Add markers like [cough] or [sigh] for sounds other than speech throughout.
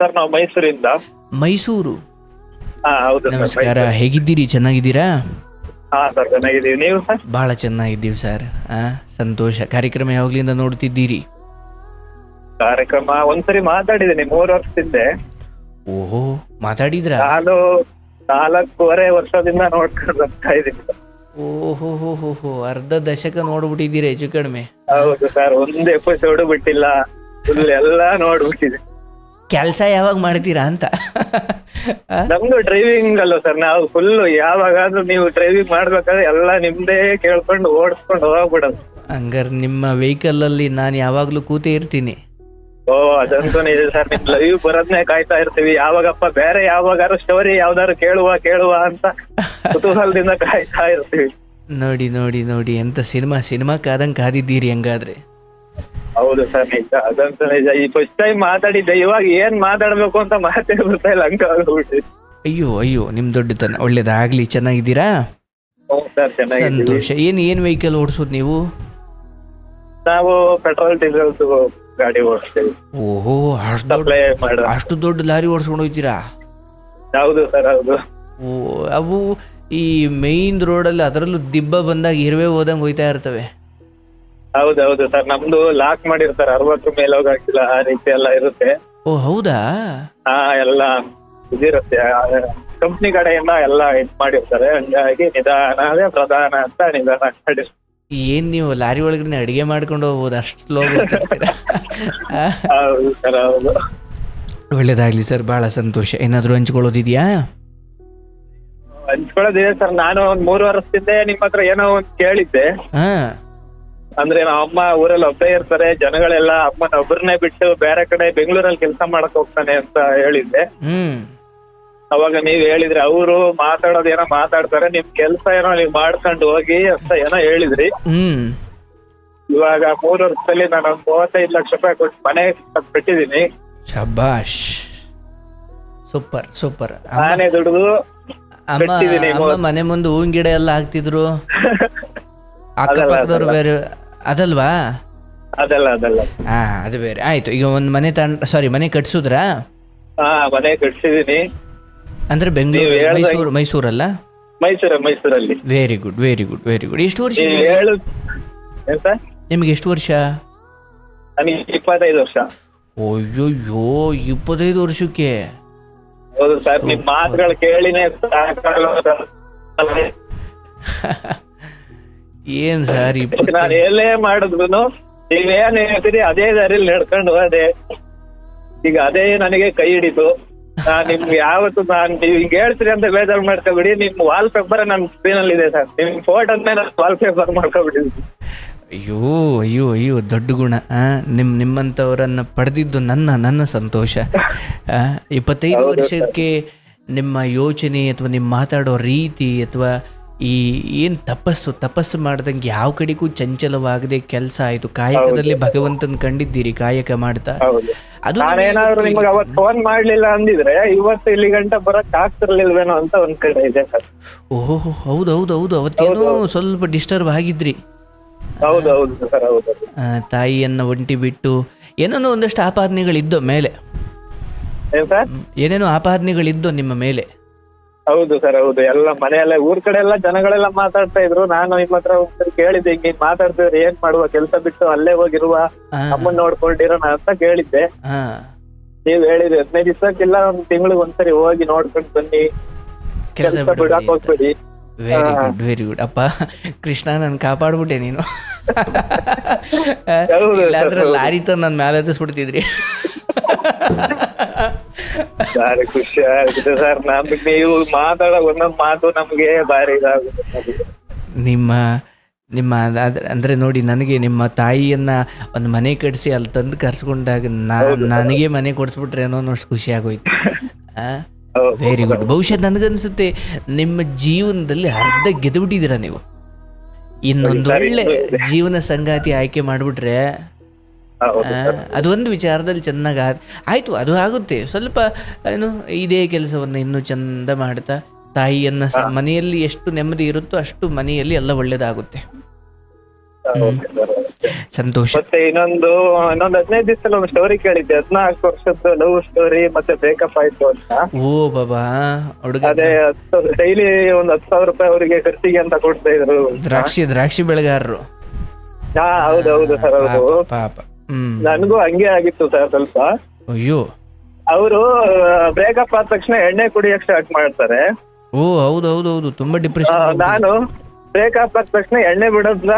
Sir ನಾವು ಮೈಸೂರಿಂದ. ಮೈಸೂರು? ಹಾ ಹೌದು ಸರ್ ನಮಸ್ಕಾರ. ಹೇಗಿದ್ದೀರಿ? ಚೆನ್ನಾಗಿದ್ದೀರಾ? ಹಾ ಸರ್ ಚೆನ್ನಾಗಿದ್ದೀವಿ. ನೀವು ಸರ್? ಭಾಳ ಚೆನ್ನಾಗಿದ್ದೀವಿ ಸರ್. ಆ ಸಂತೋಷ. ಕಾರ್ಯಕ್ರಮ ಯಾವಾಗಲಿಂದ ನೋಡ್ತಿದ್ದೀರಿ ಕಾರ್ಯಕ್ರಮ ಒಂದ್ಸರಿ ಮಾತಾಡಿದ್ದೀನಿ ಮೂರು ವರ್ಷದಿಂದ. ಓಹೋ ಮಾತಾಡಿದ್ರಾ? ನಾನು ನಾಲ್ಕೂವರೆ ವರ್ಷದಿಂದ ನೋಡ್ಕೊಂಡು ಬರ್ತಾ ಇದ್ದೀನಿ ಸರ್. ಓಹೋ ಹೋ ಹೋ ಹೋ ಅರ್ಧ ದಶಕ ನೋಡ್ಬಿಟ್ಟಿದ್ದೀರಿ ಹೆಚ್ಚು ಕಡಿಮೆ? ಹೌದು ಸರ್ ಒಂದ್ ಎಪಿಸೋಡ್ ಬಿಟ್ಟಿಲ್ಲ. ಫುಲ್ ಎಲ್ಲ ನೋಡ್ಬಿಟ್ಟಿದೆ. ಕೆಲಸ ಯಾವಾಗ ಮಾಡ್ತೀರಾ ಅಂತ? ನಮ್ದು ಡ್ರೈವಿಂಗ್ ಅಲ್ಲ ಸರ್ ನಾವು ಫುಲ್ ಯಾವಾಗಾದ್ರೂ ನೀವು ಡ್ರೈವಿಂಗ್ ಮಾಡ್ಬೇಕಾದ್ರೆ ಎಲ್ಲ ನಿಮ್ದೇ ಕೇಳ್ಕೊಂಡು ಓಡಿಸ್ಕೊಂಡು ಹೋಗ್ಬಿಡೋದು. ಹಂಗಾರೆ ನಿಮ್ಮ ವೆಹಿಕಲ್ ಅಲ್ಲಿ ನಾನು ಯಾವಾಗ್ಲೂ ಕೂತೇ ಇರ್ತೀನಿ. ಓ ಅದಂತೂ ನಿಜ ಸರ್ ನಿಮ್ ಲೈವ್ ಬರೋದ್ನೇ ಕಾಯ್ತಾ ಇರ್ತೀವಿ. ಯಾವಾಗಪ್ಪ ಬೇರೆ ಯಾವಾಗಾರು ಸ್ಟೋರಿ ಯಾವ್ದಾರು ಕೇಳುವ ಕೇಳುವ ಅಂತ ಕುತೂಹಲದಿಂದ ಕಾಯ್ತಾ ಇರ್ತೀವಿ. ನೋಡಿ ನೋಡಿ ನೋಡಿ. ಎಂತ ಸಿನಿಮಾ ಸಿನಿಮಾ ಕಾದಂಗ್ ಕಾದಿದ್ದೀರಿ ಹಂಗಾದ್ರೆ. ಹೌದು ಸರ್ ನಿಜ ಅದಂತೂ ನಿಜ ಈ ಫಸ್ಟ್ ಟೈಮ್ ಮಾತಾಡಿದ್ದೆ ಇವಾಗ ಏನ್ ಮಾತಾಡ್ಬೇಕು ಅಂತ ಮಾತೇ ಬರ್ತಾ ಇಲ್ಲ ಹಂಗ ಆಗ್ಬಿಟ್ಟಿದೆ. ಅಯ್ಯೋ ಅಯ್ಯೋ ನಿಮ್ ದೊಡ್ಡತನ ಒಳ್ಳೇದಾಗ್ಲಿ ಚೆನ್ನಾಗಿದ್ದೀರಾ? ಹೌದು ಸರ್ ಚೆನ್ನಾಗಿದ್ದೀವಿ. ಸಂತೋಷ ಏನ್ ಏನ್ ವೆಹಿಕಲ್ ಓಡಿಸೋದು ನೀವು? ನಾವು ಪೆಟ್ರೋಲ್ ಡೀಸೆಲ್ ಗಾಡಿ ಓಡಿಸ್ತೀವಿ. ಓಹೋ ಅಷ್ಟು ದೊಡ್ಡ ಸಪ್ಲೈ ಮಾಡ. ಅಷ್ಟು ದೊಡ್ಡ ಲಾರಿ ಓಡಿಸ್ಕೊಂಡು ಹೋಗ್ತೀರಾ ಹೌದು ಸರ್ ಹೌದು. ಓ ಅವು ಈ ಮೇನ್ ರೋಡಲ್ಲಿ ಅದರಲ್ಲೂ ದಿಬ್ಬ ಬಂದಾಗ ಇರುವೆ ಹೋದಂಗೆ ಹೋಯ್ತಾ ಇರ್ತವೆ. ಹೌದೌದು ಸರ್ ನಮ್ದು ಲಾಕ್ ಮಾಡಿರ್ತಾರೆ ಅರವತ್ತು ಮೇಲೆ ಹೋಗಾಕಿಲ್ಲ ಆ ರೀತಿ ಎಲ್ಲ ಇರುತ್ತೆ. ಓ ಹೌದಾ? ಹಾ ಎಲ್ಲ ಇದಿರುತ್ತೆ ಕಂಪ್ನಿ ಕಡೆಯಿಂದ ಎಲ್ಲ ಇದ್ ಮಾಡಿರ್ತಾರೆ ಹಂಗಾಗಿ ನಿಧಾನ ಅದೇ ಪ್ರಧಾನ ಅಂತ ನಿಧಾನ ಮಾಡಿ. ಏನ್ ನೀವು ಲಾರಿ ಒಳಗಡೆ ಅಡಿಗೆ ಮಾಡ್ಕೊಂಡು ಹೋಗ್ಬೋದು ಅಷ್ಟು ಸ್ಲೋ? ಹೌದು ಸರ್ ಹೌದು. ಒಳ್ಳೇದಾಗ್ಲಿ ಸರ್ ಬಹಳ ಸಂತೋಷ. ಏನಾದರೂ ಹಂಚ್ಕೊಳ್ಳೋದಿದ್ಯಾ? ಹಂಚ್ಕೊಳ್ಳೋದಿದೆ ಸರ್ ನಾನು ಒಂದ್ ಮೂರು ವರ್ಷದಿಂದ ನಿಮ್ಮ ಹತ್ರ ಏನೋ ಒಂದ್ ಕೇಳಿದ್ದೆ. ಹಾ. ಅಂದ್ರೆ ನಮ್ಮ ಅಮ್ಮ ಊರಲ್ಲಿ ಒಬ್ಬರೇ ಇರ್ತಾರೆ ಜನಗಳೆಲ್ಲ ಅಮ್ಮನ ಒಬ್ಬರನ್ನೇ ಬಿಟ್ಟು ಬೇರೆ ಕಡೆ ಬೆಂಗಳೂರಲ್ಲಿ ಕೆಲಸ ಮಾಡಕ್ ಹೋಗ್ತಾನೆ ಅಂತ ಹೇಳಿದ್ದೆ. ಹ್ಮ್. ಅವಾಗ ನೀವ್ ಹೇಳಿದ್ರಿ ಅವರು ಮಾತಾಡೋದ್ ಏನೋ ಮಾತಾಡ್ತಾರೆ ನಿಮ್ ಕೆಲ್ಸ ಏನೋ ನೀವ್ ಮಾಡ್ಕೊಂಡು ಹೋಗಿ ಅಂತ ಏನೋ ಹೇಳಿದ್ರಿ. ಹ್ಮ್. ಇವಾಗ ಮೂರ್ ವರ್ಷದಲ್ಲಿ ನಾನು ಒಂದ್ ಮೂವತ್ತೈದು ಲಕ್ಷ ರೂಪಾಯಿ ಕೊಟ್ಟು ಮನೆ ಕಟ್ಬಿಟ್ಟಿದೀನಿ ಶಬಾಷ್. Super super. ನಾನೇ ದುಡ್ದು ಅಮ್ಮ ಕಟ್ಟಿದೀನಿ ಅಮ್ಮ ಮನೆ ಮುಂದೆ ಹೂವಿನ ಗಿಡ ಎಲ್ಲ ಹಾಕ್ತಿದ್ರು? ಅದಲ್ಲ, [laughs] ಅಕ್ಕಪಕ್ಕದವ್ರು ಬೇರೆ ಅದಲ್ವಾ? ಅದಲ್ಲ ಅದಲ್ಲ. ಹಾ ಅದು ಬೇರೆ. ಆಯ್ತು ಈಗ ಒಂದು ಮನೆ ತಗೊಂಡ್ ಸಾರಿ ಮನೆ ಕಟ್ಸುದ್ರಾ? ಹಾ ಮನೆ ಕಟ್ಸಿದೀನಿ. ಅಂದ್ರೆ ಬೆಂಗಳೂರು ನೀವು ಹೇಳ್ದಂಗೆ- ಮೈಸೂರು ಮೈಸೂರಲ್ಲ? ಮೈಸೂರ ಮೈಸೂರಲ್ಲಿ. Very good very good very good ಎಷ್ಟು ವರ್ಷ ನೀವ್ ನಿಮ್ಗೆ? ಹೇಳು. ಏನ್ ನಿಮ್ಗೆ ಎಷ್ಟು ವರ್ಷ? ನನಗೆ ಇಪ್ಪತ್ತೈದು ವರ್ಷ. ಅಯ್ಯೋಯ್ಯೋ ಇಪ್ಪತ್ತೈದು ವರ್ಷಕ್ಕೆ. ಹೌದು ಸರ್ ನಿಮ್ ಮಾತುಗಳು ಕೇಳಿನೇ. [laughs] ಏನ್ ಸರ್ ನಾನು ಎಲ್ಲೇ ಮಾಡಿದ್ರು ಏನ್ ಹೇಳ್ತೀರಿ ಅದೇ ದಾರಿಲಿ ನಡ್ಕೊಂಡು ಹೋದೆ. ಈಗ ಅದೇ ನನಗೆ ಕೈ ಹಿಡಿತು. ನಾನ್ ನಿಮ್ಗೆ ಯಾವತ್ತು ನಾನ್ ನೀವ್ ಹಿಂಗ್ ಹೇಳ್ತೀರಿ ಅಂತ ಬೇಜಾರು ಮಾಡ್ಕೊಬಿಡಿ. ನಿಮ್ ವಾಲ್ ಪೇಪರ್ ನನ್ ಸ್ಕ್ರೀನ್ ಅಲ್ಲಿ ಇದೆ ಸರ್. ನಿಮ್ ಫೋಟೋನೇ ನಾನು ವಾಲ್ ಪೇಪರ್ ಮಾಡ್ಕೊಬಿಟ್ಟಿದ್ದೀನಿ. ಅಯ್ಯೋ ಅಯ್ಯೋ ಅಯ್ಯೋ ದೊಡ್ಡ ಗುಣ. ನಿಮ್ಮ ನಿಮ್ ನಿಮ್ಮಂಥವರನ್ನ ಪಡೆದಿದ್ದು ನನ್ನ ನನ್ನ ಸಂತೋಷ. ಆ, ಇಪ್ಪತ್ತೈದು. ವರ್ಷಕ್ಕೆ ನಿಮ್ಮ ಯೋಚನೆ ಅಥವಾ ನಿಮ್ಮ ಮಾತಾಡೋ ರೀತಿ ಅಥವಾ ಈ ಏನ್ ತಪಸ್ಸು ತಪಸ್ಸು ಮಾಡ್ದಂಗೆ ಯಾವ ಕಡೆಗೂ ಚಂಚಲವಾಗದೆ ಕೆಲಸ ಆಯ್ತು? ಕಾಯಕದಲ್ಲಿ ಭಗವಂತನ ಕಂಡಿದ್ದೀರಿ ಕಾಯಕ ಮಾಡ್ತಾ? ಅದು ನಾನೇನಾದ್ರು ನಿಮಗೆ ನಿಮ್ಗೆ ಅವತ್ ಫೋನ್ ಮಾಡ್ಲಿಲ್ಲ ಅಂದಿದ್ರೆ ಇವತ್ತು ಇಲ್ಲಿ ಗಂಟ ಬರಕ್ ಆಗ್ತಿರ್ಲಿಲ್ವೇನೋ ಅಂತ ಒಂದ್ ಕಡೆ ಇದೆ ಸರ್. ಓಹೋ ಹೌದು ಹೌದು ಹೌದು. ಅವತ್ತೇನೋ ಸ್ವಲ್ಪ ಡಿಸ್ಟರ್ಬ್ ಆಗಿದ್ರಿ. ಹೌದು ಹೌದು ಸರ್ ಹೌದು ತಾಯಿಯನ್ನ ಒಂಟಿ ಬಿಟ್ಟು ಏನೇನೋ ಒಂದಷ್ಟು ಆಪಾದನೆಗಳಿದ್ದೋ ಮೇಲೆ. ಏನೇನೋ ಆಪಾದನೆಗಳಿದ್ದೋ ನಿಮ್ಮ ಮೇಲೆ? ಹೌದು ಸರ್ ಹೌದು. ಎಲ್ಲ ಮನೆಯಲ್ಲೇ ಊರ್ ಕಡೆ ಎಲ್ಲ ಜನಗಳೆಲ್ಲ ಮಾತಾಡ್ತಾ ಇದ್ರು. ನಾನು ನಿಮ್ಮ ಹತ್ರ ಒಂದ್ಸರಿ ಕೇಳಿದ್ದೆ ಹಿಂಗೆ ಮಾತಾಡ್ತಿದ್ರೆ ಏನ್ ಮಾಡುವ? ಕೆಲಸ ಬಿಟ್ಟು ಅಲ್ಲೇ ಹೋಗಿರುವ ಅಮ್ಮನ್ ನೋಡ್ಕೊಂಡಿರೋಣ ಅಂತ ಕೇಳಿದ್ದೆ. ನೀವ್ ಹೇಳಿದ್ರಿ ಹದಿನೈದು ದಿವಸಕ್ಕಿಲ್ಲ ಒಂದ್ ತಿಂಗಳಿಗೆ ಒಂದ್ಸರಿ ಹೋಗಿ ನೋಡ್ಕೊಂಡು ಬನ್ನಿ. ಕೆಲಸ ಬಿಡಕ್ ಹೋಗ್ಬೇಡಿ. ವೆರಿ ಗುಡ್ ವೆರಿ ಗುಡ್ ಅಪ್ಪ ಕೃಷ್ಣ ನಾನು ಕಾಪಾಡ್ಬಿಟ್ಟೆ ನೀನು. ಇಲ್ಲಾಂದ್ರೆ ಲಾರಿ ತಂದು ನನ್ನ ಮೇಲೆ ಹತ್ತಿಸ್ಬಿಡ್ತಿದ್ರಿ ಭಾರಿ ಖುಷಿ ಆಗಿದೆ ಸರ್. ನಮ್ಗೆ ನೀವು ಮಾತಾಡೋ ಒಂದೊಂದು ಮಾತು ನಮಗೆ ಭಾರಿ ಇದಾಗುತ್ತೆ. ನಿಮ್ಮ ನಿಮ್ಮ ಅದ್- ಅಂದ್ರೆ ನೋಡಿ ನನಗೆ ನಿಮ್ಮ ತಾಯಿಯನ್ನ ಒಂದು ಮನೆ ಕಟ್ಟಿಸಿ ಅಲ್ಲಿ ತಂದು ಕರ್ಸ್ಕೊಂಡಾಗ ನನಗೆ ಮನೆ ಕೊಡಿಸ್ಬಿಟ್ರೆ ಏನೋ ಅನ್ನೋಷ್ಟು ಖುಷಿ ಆಗೋಯ್ತು. ವೆರಿ ಗುಡ್ ಬಹುಶಃ ನನಗನ್ಸುತ್ತೆ ನಿಮ್ಮ ಜೀವನದಲ್ಲಿ ಅರ್ಧ ಗೆದ್ದುಬಿಟ್ಟಿದ್ದೀರಾ ನೀವು? ಇನ್ನೊಂದು ಒಳ್ಳೆ ಜೀವನ ಸಂಗಾತಿ ಆಯ್ಕೆ ಮಾಡಿಬಿಟ್ರೆ. ಅದೊಂದು ವಿಚಾರದಲ್ಲಿ ಚೆನ್ನಾಗಿ ಆಯಿತು ಅದು ಆಗುತ್ತೆ. ಸ್ವಲ್ಪ ಏನು ಇದೇ ಕೆಲಸವನ್ನು ಇನ್ನೂ ಚಂದ ಮಾಡ್ತಾ ತಾಯಿಯನ್ನ ಮನೆಯಲ್ಲಿ ಎಷ್ಟು ನೆಮ್ಮದಿ ಇರುತ್ತೋ ಅಷ್ಟು ಮನೆಯಲ್ಲಿ ಎಲ್ಲ ಒಳ್ಳೇದಾಗುತ್ತೆ. ಸಂತೋಷ. ಮತ್ತೆ ಇನ್ನೊಂದು ಇನ್ನೊಂದು ಹದಿನೈದು ದಿವಸದಲ್ಲಿ ಒಂದು ಸ್ಟೋರಿ ಕೇಳಿದ್ದೆ. ಹದಿನಾಲ್ಕು ವರ್ಷದ್ದು ಲವ್ ಸ್ಟೋರಿ ಮತ್ತೆ ಬ್ರೇಕಪ್ ಆಯ್ತು ಅಂತ. ಓ ಬಾಬಾ ಹುಡುಗ. ಅದೇ ಡೈಲಿ ಒಂದ್ ಹತ್ತು ಸಾವಿರ ರೂಪಾಯಿ ಅವರಿಗೆ ಖರ್ಚಿಗೆ ಅಂತ ಕೊಡ್ತಾ ಇದ್ರು ದ್ರಾಕ್ಷಿ ದ್ರಾಕ್ಷಿ ಬೆಳೆಗಾರರು. ಹಾ ಹೌದು ಹೌದು ಸರ್ ಹೌದು. ಪಾಪ. ನನಗೂ ಹಂಗೆ ಆಗಿತ್ತು ಸರ್ ಸ್ವಲ್ಪ. ಅಯ್ಯೋ. ಅವರು ಬ್ರೇಕಪ್ ಆದ ತಕ್ಷಣ ಎಣ್ಣೆ ಕುಡಿಯಕ್ ಸ್ಟಾರ್ಟ್ ಮಾಡ್ತಾರೆ. ಓ ಹೌದು ಹೌದು ಹೌದು ತುಂಬಾ ಡಿಪ್ರೆಷನ್ ನಾನು ಬ್ರೇಕಪ್ ಆದ ತಕ್ಷಣ ಎಣ್ಣೆ ಬಿಡೋದ್ನ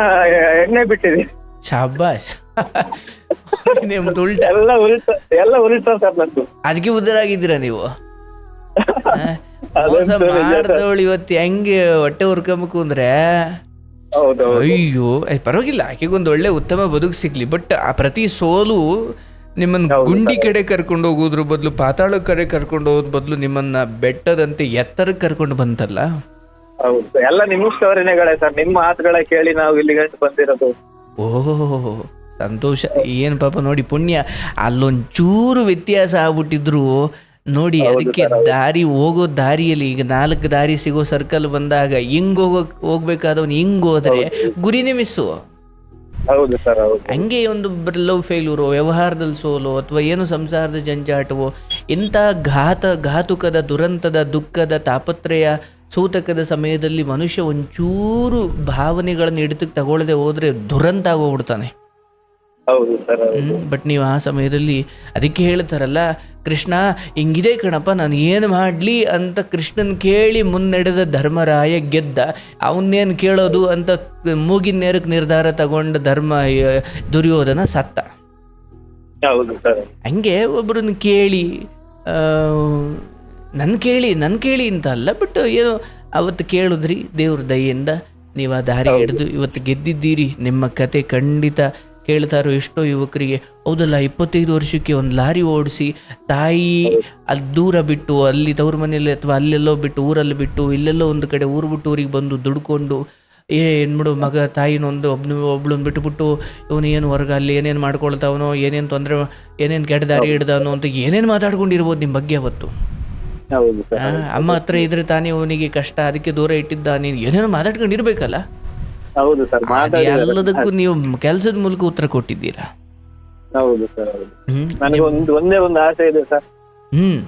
ಎಣ್ಣೆ ಬಿಟ್ಟಿದೆ ಶಾಬಾಸ್ [laughs] ನಿಮ್ದು ಉಲ್ಟ. ಎಲ್ಲ ಉಲ್ಟ ಎಲ್ಲ ಉಲ್ಟ ಸರ್ ನಂದು. ಅದಕ್ಕೆ ಉದ್ದರಾಗಿದ್ದೀರಾ ನೀವು? [laughs] ಮೋಸ. ಮಾಡ್ದವಳು ಇವತ್ತು ಹೆಂಗೆ ಹೊಟ್ಟೆ ಹುರ್ಕೊಂಬೇಕು ಅಂದ್ರೆ? ಅಯ್ಯೋ ಪರವಾಗಿಲ್ಲ. ಆಕೆಗೊಂದು ಒಳ್ಳೆ ಉತ್ತಮ ಬದುಕು ಸಿಗ್ಲಿ. ಬಟ್ ಆ ಪ್ರತಿ ಸೋಲು ನಿಮ್ಮನ್ನ ಗುಂಡಿ ಕಡೆ ಕರ್ಕೊಂಡು ಹೋಗೋದ್ರ ಬದಲು ಪಾತಾಳ ಕಡೆ ಕರ್ಕೊಂಡು ಹೋಗೋದ್ ಬದಲು ನಿಮ್ಮನ್ನ ಬೆಟ್ಟದಂತೆ ಎತ್ತರಕ್ಕೆ ಕರ್ಕೊಂಡು ಬಂತಲ್ಲ? ಹೌದು. ಎಲ್ಲ ನಿಮ್ಮ ಸ್ಟೋರಿನೇಗಳೇ ಸರ್. ನಿಮ್ಮ ಮಾತುಗಳ ಕೇಳಿ ನಾವು ಇಲ್ಲಿ ಗಂಟು ಬಂದಿರೋದು. ಓಹ್ ಸಂತೋಷ. ಏನ್ ಪಾಪ ನೋಡಿ ಪುಣ್ಯ. ಅಲ್ಲೊಂಚೂರು ವ್ಯತ್ಯಾಸ ಆಗ್ಬಿಟ್ಟಿದ್ರು. ನೋಡಿ ಅದಕ್ಕೆ ದಾರಿ ಹೋಗೋ ದಾರಿಯಲ್ಲಿ ಈಗ ನಾಲ್ಕು ದಾರಿ ಸಿಗೋ ಸರ್ಕಲ್ ಬಂದಾಗ ಹಿಂಗ್ ಹೋಗೋ ಹೋಗ್ಬೇಕಾದವನು ಹಿಂಗ್ ಹೋದ್ರೆ ಗುರಿ ಮಿಸ್ಸು ಹೌದು ಸರ್ ಹೌದು. ಹಂಗೆ ಒಂದು ಲವ್ ಫೇಲ್ಯೂರು ವ್ಯವಹಾರದಲ್ಲಿ ಸೋಲು ಅಥವಾ ಏನು ಸಂಸಾರದ ಜಂಜಾಟವೋ ಇಂಥ ಘಾತ ಘಾತುಕದ ದುರಂತದ ದುಃಖದ ತಾಪತ್ರಯ ಸೂತಕದ ಸಮಯದಲ್ಲಿ ಮನುಷ್ಯ ಒಂಚೂರು ಭಾವನೆಗಳನ್ನು ಹಿಡಿತಕ್ಕೆ ತಗೊಳ್ಳದೆ ಹೋದ್ರೆ ದುರಂತ ಆಗೋಗ್ಬಿಡ್ತಾನೆ. ಹೌದು ಸರ್ ಹೌದು. ಬಟ್ ನೀವು ಆ ಸಮಯದಲ್ಲಿ ಅದಕ್ಕೆ ಹೇಳ್ತಾರಲ್ಲ ಕೃಷ್ಣ ಹಿಂಗಿದೆ ಕಣಪ್ಪ ನಾನು ಏನು ಮಾಡಲಿ? ಅಂತ ಕೃಷ್ಣನ್ ಕೇಳಿ ಮುನ್ನಡೆದ ಧರ್ಮರಾಯ ಗೆದ್ದ. ಅವನ್ನೇನು ಕೇಳೋದು ಅಂತ ಮೂಗಿನ ನೇರಕ್ಕೆ ನಿರ್ಧಾರ ತಗೊಂಡ ಧರ್ಮ ದುರ್ಯೋಧನ ಸತ್ತ. ಹೌದು ಸರ್. ಹಂಗೆ ಒಬ್ಬರನ್ನ ಕೇಳಿ ನನ್ನ ಕೇಳಿ ನನ್ನ ಕೇಳಿ ಅಂತ ಅಲ್ಲ ಬಟ್ ಏನೋ ಅವತ್ತು ಕೇಳಿದ್ರಿ ದೇವ್ರ ದಯೆಯಿಂದ. ನೀವು ಆ ದಾರಿ ಹಿಡಿದು ಇವತ್ತು ಗೆದ್ದಿದ್ದೀರಿ ನಿಮ್ಮ ಕತೆ ಖಂಡಿತ ಕೇಳ್ತಾ ಇರೋ ಎಷ್ಟೋ ಯುವಕರಿಗೆ ಹೌದಲ್ಲ ಇಪ್ಪತ್ತೈದು ವರ್ಷಕ್ಕೆ ಒಂದು ಲಾರಿ ಓಡಿಸಿ ತಾಯಿ ಅಲ್ಲಿ ದೂರ ಬಿಟ್ಟು ಅಲ್ಲಿ ತವ್ರ ಮನೆಯಲ್ಲಿ ಅಥವಾ ಅಲ್ಲೆಲ್ಲೋ ಬಿಟ್ಟು ಊರಲ್ಲಿ ಬಿಟ್ಟು ಇಲ್ಲೆಲ್ಲೋ ಒಂದು ಕಡೆ ಊರು ಬಿಟ್ಟು ಊರಿಗೆ ಬಂದು ದುಡ್ಕೊಂಡು ಏ ಏನ್ಬಿಡು ಮಗ ತಾಯಿನೊಂದು ಒಬ್ನು ಒಬ್ಳನ್ನ ಬಿಟ್ಟುಬಿಟ್ಟು ಇವನು ಏನು ಹೊರಗೆ ಅಲ್ಲಿ ಏನೇನು ಮಾಡ್ಕೊಳ್ತಾವನೋ ಏನೇನು ತೊಂದರೆ ಏನೇನು ಕೆಟ್ಟ ದಾರಿ ಹಿಡ್ದಾನೋ ಅಂತ ಏನೇನು ಮಾತಾಡ್ಕೊಂಡಿರ್ಬೋದು ನಿಮ್ಮ ಬಗ್ಗೆ ಅವತ್ತು. ಅಮ್ಮ ಹತ್ರ ಇದ್ರೆ ತಾನೇ ಅವನಿಗೆ ಕಷ್ಟ ಅದಕ್ಕೆ ದೂರ ಇಟ್ಟಿದ್ದ ನೀನು ಏನೇನೋ ಮಾತಾಡ್ಕೊಂಡಿರ್ಬೇಕಲ್ಲ. ಹೌದು ಸರ್ ಮಾತಾಡಿ ಎಲ್ಲದಕ್ಕೂ ನೀವು ಕೆಲಸದ ಮೂಲಕ ಉತ್ತರ ಕೊಟ್ಟಿದ್ದೀರಾ? ಹೌದು ಸರ್ ಹೌದು. ನನಗೆ ಒಂದು ಒಂದೇ ಒಂದು ಆಸೆ ಇದೆ ಸರ್ ಹ್ಮ್.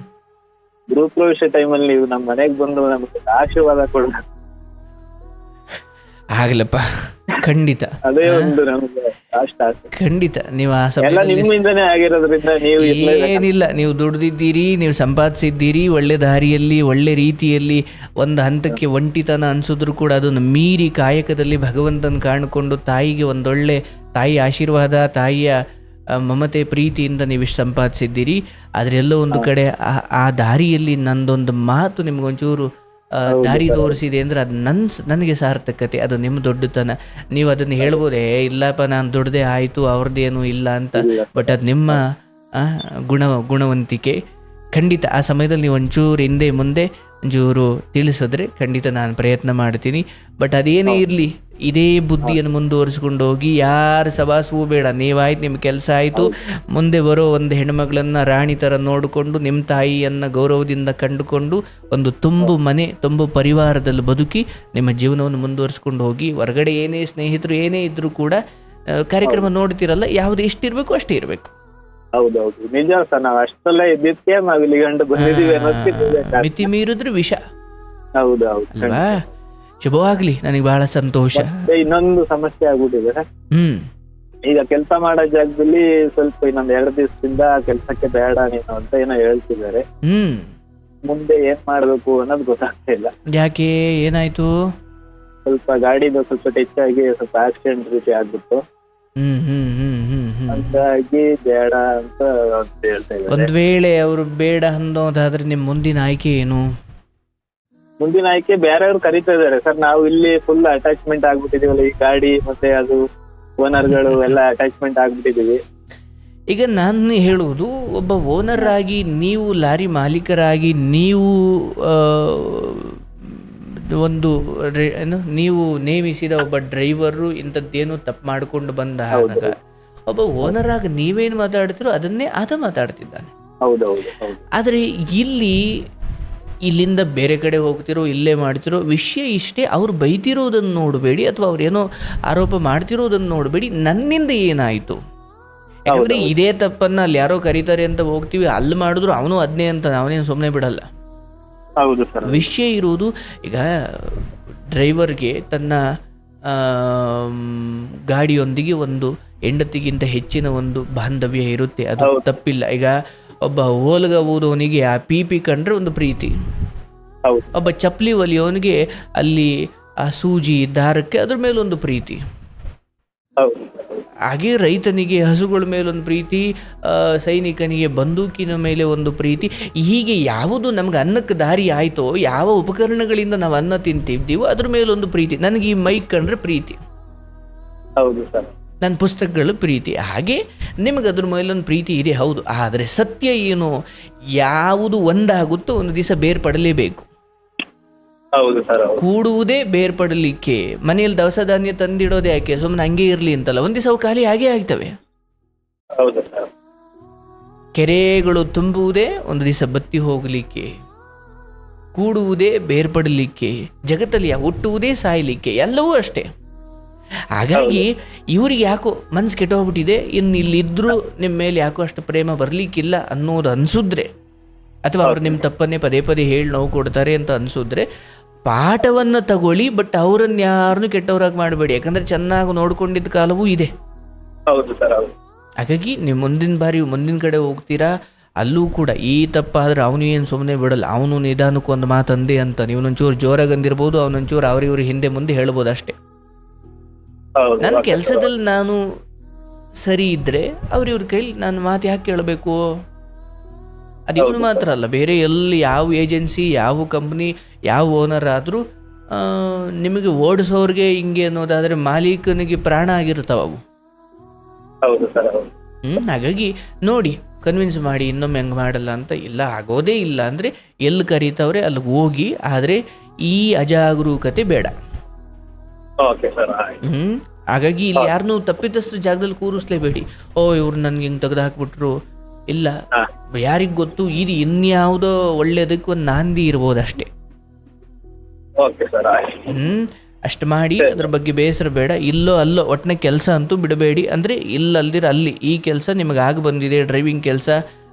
ಗೃಹ ಪ್ರವೇಶ ಟೈಮಲ್ಲಿ ನೀವು ನಮ್ಮ ಮನೆಗೆ ಬಂದು ನಮಗೆ ಆಶೀರ್ವಾದ ಕೊಡ್ಬೇಕು ಆಗ್ಲಪ್ಪ ಖಂಡಿತ. ಅದೇ ಒಂದು ನಮ್ಗೆ ಅಷ್ಟ ಆಸೆ. ಖಂಡಿತ. ನೀವು ಆ ಎಲ್ಲ ಸಮಯದಲ್ಲಿ ನಿಮ್ಮಿಂದನೇ ಆಗಿರೋದ್ರಿಂದ ನೀವು ಏನಿಲ್ಲ ನೀವು ದುಡ್ದಿದ್ದೀರಿ ನೀವು ಸಂಪಾದಿಸಿದ್ದೀರಿ ಒಳ್ಳೆ ದಾರಿಯಲ್ಲಿ ಒಳ್ಳೆ ರೀತಿಯಲ್ಲಿ ಒಂದು ಹಂತಕ್ಕೆ ಒಂಟಿತನ ಅನ್ಸಿದ್ರು ಕೂಡ ಅದನ್ನು ಮೀರಿ ಕಾಯಕದಲ್ಲಿ ಭಗವಂತನ ಕಾಣಿಕೊಂಡು ತಾಯಿಗೆ ಒಂದೊಳ್ಳೆ ತಾಯಿ ಆಶೀರ್ವಾದ ತಾಯಿಯ ಆ, ಮಮತೆ ಪ್ರೀತಿಯಿಂದ ನೀವು ಇಷ್ಟು ಸಂಪಾದಿಸಿದ್ದೀರಿ. ಆದರೆ ಎಲ್ಲೋ ಒಂದು ಕಡೆ ಆ- ಆ ದಾರಿಯಲ್ಲಿ ನಂದೊಂದು ಮಾತು ನಿಮ್ಗೊಂಚೂರು ದಾರಿ ತೋರಿಸಿದೆ ಅಂದ್ರೆ ಅದು ನನ್ ನನಗೆ ಸಾರ್ಥಕತೆ ಅದು ನಿಮ್ಮ ದೊಡ್ಡತನ. ನೀವು ಅದನ್ನು ಹೇಳ್ಬೋದೇ ಇಲ್ಲಪ್ಪ ನಾನು ದೊಡ್ಡದೇ ಆಯ್ತು ಅವ್ರದ್ದೇನು ಇಲ್ಲ ಅಂತ. ಬಟ್ ಅದು ನಿಮ್ಮ ಗುಣ ಗುಣವಂತಿಕೆ. ಖಂಡಿತ ಆ ಸಮಯದಲ್ಲಿ ನೀವು ಒಂಚೂರು ಹಿಂದೆ ಮುಂದೆ ಒಂಚೂರು ತಿಳಿಸಿದ್ರೆ ಖಂಡಿತ ನಾನು ಪ್ರಯತ್ನ ಮಾಡ್ತೀನಿ. ಬಟ್ ಅದೇನೇ ಇರಲಿ ಇದೇ ಬುದ್ಧಿಯನ್ನು ಮುಂದುವರಿಸಿಕೊಂಡು ಹೋಗಿ ಯಾರ ಸಭಾಸವೂ ಬೇಡ ನೀವಾಯ್ತು ನಿಮ್ಮ ಕೆಲಸ ಆಯಿತು. ಮುಂದೆ ಬರೋ ಒಂದು ಹೆಣ್ಮಗಳನ್ನ ರಾಣಿ ಥರ ನೋಡಿಕೊಂಡು ನಿಮ್ಮ ತಾಯಿಯನ್ನು ಗೌರವದಿಂದ ಕಂಡುಕೊಂಡು ಒಂದು ತುಂಬು ಮನೆ ತುಂಬು ಪರಿವಾರದಲ್ಲಿ ಬದುಕಿ ನಿಮ್ಮ ಜೀವನವನ್ನು ಮುಂದುವರಿಸಿಕೊಂಡು ಹೋಗಿ ಹೊರಗಡೆ ಏನೇ ಸ್ನೇಹಿತರು ಏನೇ ಇದ್ದರೂ ಕೂಡ ಕಾರ್ಯಕ್ರಮ ನೋಡ್ತಿರಲ್ಲ ಯಾವುದು ಎಷ್ಟಿರಬೇಕು ಅಷ್ಟೇ ಇರಬೇಕು. ಹೌದೌದು. ನಿಜ ಸರ್ ನಾವ್ ಅಷ್ಟೆಲ್ಲ ಇದ್ದಿದ್ಕೆ ನಾವ್ ಇಲ್ಲಿ ಗಂಡು ಬಂದಿದೀವಿ ಅನ್ನೋದಕ್ಕೆ ನಿಜ ಮಿತಿ ಮೀರಿದ್ರೆ ವಿಷ. ಹೌದೌದು. ಶುಭವಾಗ್ಲಿ ನನಗೆ ಬಹಳ ಸಂತೋಷ. ಮತ್ತೆ ಇನ್ನೊಂದು ಸಮಸ್ಯೆ ಆಗ್ಬಿಟ್ಟಿದೆ. ಹ್ಮ್. ಈಗ ಕೆಲಸ ಮಾಡೋ ಜಾಗದಲ್ಲಿ ಸ್ವಲ್ಪ ಇನ್ನೊಂದ್ ಎರಡು ದಿವಸದಿಂದ ಕೆಲ್ಸಕ್ಕೆ ಬೇಡ ನೀನು ಅಂತ ಏನೋ ಹೇಳ್ತಿದ್ದಾರೆ. ಹ್ಮ್. ಮುಂದೆ ಏನ್ ಮಾಡ್ಬೇಕು ಅನ್ನೋದು ಗೊತ್ತಾಗ್ತಾ ಇಲ್ಲ. ಯಾಕೆ? ಏನಾಯ್ತು? ಸ್ವಲ್ಪ ಗಾಡಿ ಸ್ವಲ್ಪ ಟಚ್ ಆಗಿ ಸ್ವಲ್ಪ ಆಕ್ಸಿಡೆಂಟ್ ರೀತಿ ಆಗ್ಬಿಟ್ಟು. ಹ್ಮ್ ಹ್ಮ್ ಹ್ಮ್ ಹ್ಮ್ ಹ್ಮ್. ಹಂಗಾಗಿ ಬೇಡ ಅಂತ ಅಂತ ಹೇಳ್ತಾ ಇದ್ದಾರೆ. ಒಂದ್ ವೇಳೆ ಅವರು ಬೇಡ ಅನ್ನೋದಾದ್ರೆ ನಿಮ್ ಮುಂದಿನ ಆಯ್ಕೆ ಏನು? ಮುಂದಿನ ಆಯ್ಕೆ ಬೇರೆಯವ್ರು ಕರಿತಾ ಇದಾರೆ ಸರ್ ನಾವು ಇಲ್ಲಿ ಫುಲ್ ಅಟ್ಯಾಚ್ಮೆಂಟ್ ಆಗ್ಬಿಟ್ಟಿದೀವಲ್ಲ ಈ ಗಾಡಿ ಮತ್ತೆ ಅದು ಓನರ್ಗಳು ಎಲ್ಲ ಅಟ್ಯಾಚ್ಮೆಂಟ್ ಆಗ್ಬಿಟ್ಟಿದೀವಿ ಈಗ ನಾನು ಹೇಳುವುದು ಒಬ್ಬ ಓನರ್ ಆಗಿ ನೀವು ಲಾರಿ ಮಾಲೀಕರಾಗಿ ನೀವು ಒಂದು ಏನು ನೀವು ನೇಮಿಸಿದ ಒಬ್ಬ ಡ್ರೈವರು ಇಂಥದ್ದೇನು ತಪ್ಪು ಮಾಡಿಕೊಂಡು ಬಂದಾಗ ಒಬ್ಬ ಓನರ್ ಆಗಿ ನೀವೇನು ಮಾತಾಡ್ತಿರೋ ಅದನ್ನೇ ಆತ ಮಾತಾಡ್ತಿದ್ದಾನೆ. ಆದರೆ ಇಲ್ಲಿ ಇಲ್ಲಿಂದ ಬೇರೆ ಕಡೆ ಹೋಗ್ತಿರೋ ಇಲ್ಲೇ ಮಾಡ್ತಿರೋ ವಿಷಯ ಇಷ್ಟೇ ಅವ್ರು ಬೈತಿರೋದನ್ನು ನೋಡಬೇಡಿ ಅಥವಾ ಅವ್ರೇನೋ ಆರೋಪ ಮಾಡ್ತಿರೋದನ್ನು ನೋಡಬೇಡಿ ನನ್ನಿಂದ ಏನಾಯಿತು? ಯಾಕಂದ್ರೆ ಇದೇ ತಪ್ಪನ್ನ ಅಲ್ಲಿ ಯಾರೋ ಕರೀತಾರೆ ಅಂತ ಹೋಗ್ತೀವಿ ಅಲ್ಲಿ ಮಾಡಿದ್ರು ಅವನು ಅದನ್ನೇ ಅಂತ ಅವನೇನು ಸುಮ್ಮನೆ ಬಿಡಲ್ಲ. ಹೌದು ಸರ್ ವಿಷಯ ಇರುವುದು ಈಗ ಡ್ರೈವರ್ಗೆ ತನ್ನ ಗಾಡಿಯೊಂದಿಗೆ ಒಂದು ಹೆಂಡತಿಗಿಂತ ಹೆಚ್ಚಿನ ಒಂದು ಬಾಂಧವ್ಯ ಇರುತ್ತೆ ಅದು ತಪ್ಪಿಲ್ಲ. ಈಗ ಒಬ್ಬ ಓಲ್ಗ ಊದೋನಿಗೆ ಆ ಪಿ ಪಿ ಕಂಡ್ರೆ ಒಂದು ಪ್ರೀತಿ. ಒಬ್ಬ ಚಪ್ಪಲಿ ಒಲಿಯೋನಿಗೆ ಅಲ್ಲಿ ಆ ಸೂಜಿ ದಾರಕ್ಕೆ ಅದ್ರ ಮೇಲೊಂದು ಪ್ರೀತಿ. ಹಾಗೆ ರೈತನಿಗೆ ಹಸುಗಳ ಮೇಲೊಂದು ಪ್ರೀತಿ ಸೈನಿಕನಿಗೆ ಬಂದೂಕಿನ ಮೇಲೆ ಒಂದು ಪ್ರೀತಿ. ಹೀಗೆ ಯಾವುದು ನಮ್ಗೆ ಅನ್ನಕ್ಕೆ ದಾರಿ ಆಯಿತೋ ಯಾವ ಉಪಕರಣಗಳಿಂದ ನಾವು ಅನ್ನ ತಿಂತಿದ್ದೀವೋ ಅದ್ರ ಮೇಲೊಂದು ಪ್ರೀತಿ. ನನಗೆ ಈ ಮೈಕ್ ಕಂಡ್ರೆ ಪ್ರೀತಿ. ಹೌದು ಸರ್. ನನ್ನ ಪುಸ್ತಕಗಳು ಪ್ರೀತಿ. ಹಾಗೆ ನಿಮಗೆ ಅದ್ರ ಮೇಲೊಂದು ಪ್ರೀತಿ ಇದೆ ಹೌದು. ಆದರೆ ಸತ್ಯ ಏನು? ಯಾವುದು ಒಂದಾಗುತ್ತೋ ಒಂದು ದಿವಸ ಬೇರ್ಪಡಲೇಬೇಕು. ಕೂಡುವುದೇ ಬೇರ್ಪಡಲಿಕ್ಕೆ. ಮನೆಯಲ್ಲಿ ದವಸ ಧಾನ್ಯ ತಂದಿಡೋದು ಯಾಕೆ? ಸುಮ್ಮನೆ ಹಂಗೆ ಇರಲಿ ಅಂತಲ್ಲ. ಒಂದು ದಿವಸ ಅವು ಖಾಲಿ ಹಾಗೆ ಆಗ್ತವೆ. ಕೆರೆಗಳು ತುಂಬುವುದೇ ಒಂದು ದಿವಸ ಬತ್ತಿ ಹೋಗಲಿಕ್ಕೆ. ಕೂಡುವುದೇ ಬೇರ್ಪಡಲಿಕ್ಕೆ. ಜಗತ್ತಲ್ಲಿ ಹುಟ್ಟುವುದೇ ಸಾಯಲಿಕ್ಕೆ. ಎಲ್ಲವೂ ಅಷ್ಟೇ. ಹಾಗಾಗಿ ಇವರಿಗೆ ಯಾಕೋ ಮನ್ಸು ಕೆಟ್ಟೋಗ್ಬಿಟ್ಟಿದೆ ಇನ್ನು ಇಲ್ಲಿದ್ದರೂ ನಿಮ್ಮ ಮೇಲೆ ಯಾಕೋ ಅಷ್ಟು ಪ್ರೇಮ ಬರಲಿಕ್ಕಿಲ್ಲ ಅನ್ನೋದು ಅನ್ಸಿದ್ರೆ ಅಥವಾ ಅವ್ರು ನಿಮ್ಮ ತಪ್ಪನ್ನೇ ಪದೇ ಪದೇ ಹೇಳಿ ನೋವು ಕೊಡ್ತಾರೆ ಅಂತ ಅನ್ಸಿದ್ರೆ ಪಾಠವನ್ನು ತಗೊಳ್ಳಿ ಬಟ್ ಅವ್ರನ್ನ ಯಾರನ್ನೂ ಕೆಟ್ಟವರಾಗಿ ಮಾಡಬೇಡಿ. ಯಾಕಂದರೆ ಚೆನ್ನಾಗಿ ನೋಡ್ಕೊಂಡಿದ್ದ ಕಾಲವೂ ಇದೆ. ಹಾಗಾಗಿ ನೀವು ಮುಂದಿನ ಬಾರಿ ಮುಂದಿನ ಕಡೆ ಹೋಗ್ತೀರಾ ಅಲ್ಲೂ ಕೂಡ ಈ ತಪ್ಪಾದ್ರೆ ಅವನು ಏನು ಸುಮ್ಮನೆ ಬಿಡಲ್ಲ ಅವನು ನಿಧಾನಕ್ಕೊಂದು ಮಾತಂದೆ ಅಂತ. ನೀವು ಒಂಚೂರು ಜೋರಾಗಿ ಅಂದಿರ್ಬೋದು ಅವನೊಂಚೂರು ಅವ್ರಿವ್ರ ಹಿಂದೆ ಮುಂದೆ ಹೇಳ್ಬೋದು ಅಷ್ಟೇ. ನನ್ನ ಕೆಲಸದಲ್ಲಿ ನಾನು ಸರಿ ಇದ್ದರೆ ಅವ್ರಿವ್ರ ಕೈಲಿ ನಾನು ಮಾತು ಯಾಕೆ ಕೇಳಬೇಕು? ಅದು ಇವನು ಮಾತ್ರ ಅಲ್ಲ ಬೇರೆ ಎಲ್ಲಿ ಯಾವ ಏಜೆನ್ಸಿ ಯಾವ ಕಂಪ್ನಿ ಯಾವ ಓನರ್ ಆದರೂ ನಿಮಗೆ ಓಡಿಸೋರಿಗೆ ಹಿಂಗೆ ಅನ್ನೋದಾದರೆ ಮಾಲೀಕನಿಗೆ ಪ್ರಾಣ ಆಗಿರ್ತಾವ ಅವು. ಹ್ಮ್ ಹಾಗಾಗಿ ನೋಡಿ ಕನ್ವಿನ್ಸ್ ಮಾಡಿ ಇನ್ನೊಮ್ಮೆ ಹಂಗೆ ಮಾಡಲ್ಲ ಅಂತ ಇಲ್ಲ ಆಗೋದೇ ಇಲ್ಲ ಅಂದರೆ ಎಲ್ಲಿ ಕರೀತಾವ್ರೆ ಅಲ್ಲಿಗೆ ಹೋಗಿ ಆದರೆ ಈ ಅಜಾಗರೂಕತೆ ಬೇಡ. ಓಕೆ ಸರ್ ಆಯ್ತು. ಹ್ಮ್? ಹಾಗಾಗಿ ಇಲ್ಲಿ ಯಾರನ್ನೂ ತಪ್ಪಿತಸ್ಥ ಜಾಗದಲ್ಲಿ ಕೂರಿಸ್ಲೇಬೇಡಿ. ಓ ಇವ್ರು ನನ್ಗೆ ಹಿಂಗ್ ತೆಗೆದು ಹಾಕ್ಬಿಟ್ರು. ಇಲ್ಲ ಹಾ. ಯಾರಿಗೆ ಗೊತ್ತು ಇದು ಇನ್ಯಾವುದೋ ಒಳ್ಳೇದಕ್ಕೆ ಒಂದು ನಾಂದಿ ಇರ್ಬೋದು ಅಷ್ಟೇ ಓಕೆ ಸರ್ ಆಯ್ತು. ಹ್ಮ್? ಅಷ್ಟು ಮಾಡಿ ಅದ್ರ ಬಗ್ಗೆ ಬೇಸರ ಬೇಡ. ಇಲ್ಲೋ ಅಲ್ಲೋ ಒಟ್ಟಿನ ಕೆಲಸ ಅಂತೂ ಬಿಡಬೇಡಿ. ಅಂದ್ರೆ ಇಲ್ಲಲ್ದಿರ ಅಲ್ಲಿ ಈ ಕೆಲಸ ನಿಮಗೆ ಆಗ ಬಂದಿದೆ ಡ್ರೈವಿಂಗ್ ಕೆಲಸ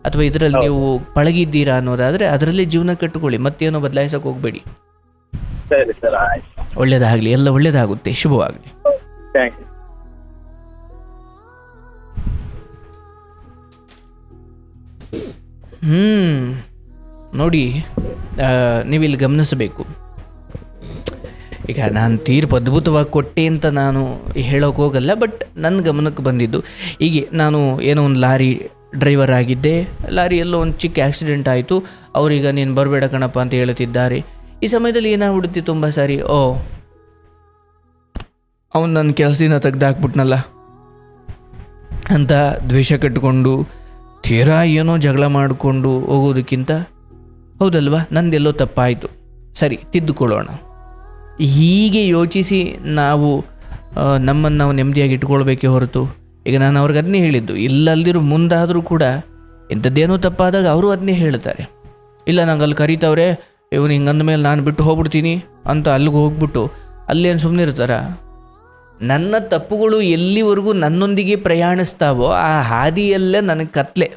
ಅಥವಾ ಇದರಲ್ಲಿ ನೀವು ಪಳಗಿದ್ದೀರಾ ಅನ್ನೋದಾದ್ರೆ ಅದರಲ್ಲೇ ಜೀವನ ಕಟ್ಟಿಕೊಳ್ಳಿ ಮತ್ತೇನೋ ಬದಲಾಯಿಸಕ್ಕೆ ಹೋಗಬೇಡಿ. ಸರಿ ಸರ್ ಆಯ್ತು. ಒಳ್ಳೇದಾಗಲಿ ಎಲ್ಲ ಒಳ್ಳೇದಾಗುತ್ತೆ ಶುಭವಾಗಲಿ. ಥ್ಯಾಂಕ್ ಯು ಹ್ಮ್ ನೋಡಿ ನೀವಿಲ್ಲಿ ಗಮನಿಸಬೇಕು. ಈಗ ನಾನು ತೀರ್ಪು ಅದ್ಭುತವಾಗಿ ಕೊಟ್ಟೆ ಅಂತ ನಾನು ಹೇಳೋಕೆ ಹೋಗಲ್ಲ ಬಟ್ ನನ್ನ ಗಮನಕ್ಕೆ ಬಂದಿದ್ದು ಹೀಗೆ ನಾನು ಏನೋ ಒಂದು ಲಾರಿ ಡ್ರೈವರ್ ಆಗಿದ್ದೆ ಲಾರಿ ಎಲ್ಲೋ ಒಂದು ಚಿಕ್ಕ ಆಕ್ಸಿಡೆಂಟ್ ಆಯಿತು ಅವರೀಗ ನೀನು ಬರಬೇಡ ಕಣಪ್ಪ ಅಂತ ಹೇಳುತ್ತಿದ್ದಾರೆ ಈ ಸಮಯದಲ್ಲಿ ಏನಾಗ್ಬಿಡುತ್ತೆ ತುಂಬ ಸಾರಿ? ಓ. ಅವನು ನನ್ನ ಕೆಲಸದಿಂದ ತೆಗ್ದಾಕ್ಬಿಟ್ನಲ್ಲ. ಅಂತ ದ್ವೇಷ ಕಟ್ಟಿಕೊಂಡು ತೀರಾ ಏನೋ ಜಗಳ ಮಾಡಿಕೊಂಡು ಹೋಗೋದಕ್ಕಿಂತ, ಹೌದಲ್ವಾ? ನಂದೆಲ್ಲೋ ತಪ್ಪಾಯಿತು. ಸರಿ, ತಿದ್ದುಕೊಳ್ಳೋಣ. ಹೀಗೆ ಯೋಚಿಸಿ ನಾವು ನಮ್ಮನ್ನು ನಾವು ನೆಮ್ಮದಿಯಾಗಿ ಇಟ್ಕೊಳ್ಬೇಕೇ ಹೊರತು, ಈಗ ನಾನು ಅವ್ರಿಗೆ ಅದನ್ನೇ ಹೇಳಿದ್ದು. ಇಲ್ಲಲ್ದಿರೋ ಮುಂದಾದರೂ ಕೂಡ, ಇಂಥದ್ದೇನೋ ತಪ್ಪಾದಾಗ ಅವರು ಅದನ್ನೇ ಹೇಳ್ತಾರೆ. ಇಲ್ಲ ನಂಗೆ ಅಲ್ಲಿ ಕರೀತಾವ್ರೆ ಇವನು ಹಿಂಗಂದ ಮೇಲೆ ನಾನು ಬಿಟ್ಟು ಹೋಗ್ಬಿಡ್ತೀನಿ ಅಂತ ಅಲ್ಲಿಗೆ ಹೋಗ್ಬಿಟ್ಟು ಅಲ್ಲೇನು ಸುಮ್ಮನೆ ಇರ್ತಾರ. ನನ್ನ ತಪ್ಪುಗಳು ಎಲ್ಲಿವರೆಗೂ ನನ್ನೊಂದಿಗೆ ಪ್ರಯಾಣಿಸ್ತಾವೋ ಆ ಹಾದಿಯಲ್ಲೇ ನನಗೆ ಕತ್ಲೆ.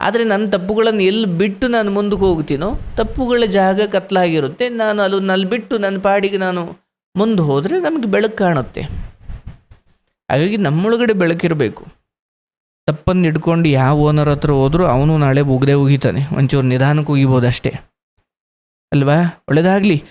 ಆದರೆ ನನ್ನ ತಪ್ಪುಗಳನ್ನು ಎಲ್ಲಿ ಬಿಟ್ಟು ನಾನು ಮುಂದಕ್ಕೆ ಹೋಗ್ತೀನೋ, ತಪ್ಪುಗಳ ಜಾಗ ಕತ್ಲಾಗಿರುತ್ತೆ. ನಾನು ಅಲ್ಲಿ ನಲ್ಲಿ ಬಿಟ್ಟು ನನ್ನ ಪಾಡಿಗೆ ನಾನು ಮುಂದೆ ಹೋದರೆ ನಮಗೆ ಬೆಳಕು ಕಾಣುತ್ತೆ. ಹಾಗಾಗಿ ನಮ್ಮೊಳಗಡೆ ಬೆಳಕಿರಬೇಕು ತಪ್ಪನ್ನು ಹಿಡ್ಕೊಂಡು ಯಾವ ಓನರ್ ಹತ್ರ ಹೋದರೂ ಅವನು ನಾಳೆ ಉಗದೆ ಉಗಿತಾನೆ. ಒಂಚೂರು ನಿಧಾನಕ್ಕೆ ಉಗಿಬೋದು ಅಷ್ಟೇ ಅಲ್ವಾ? ಒಳ್ಳೇದಾಗಲಿ.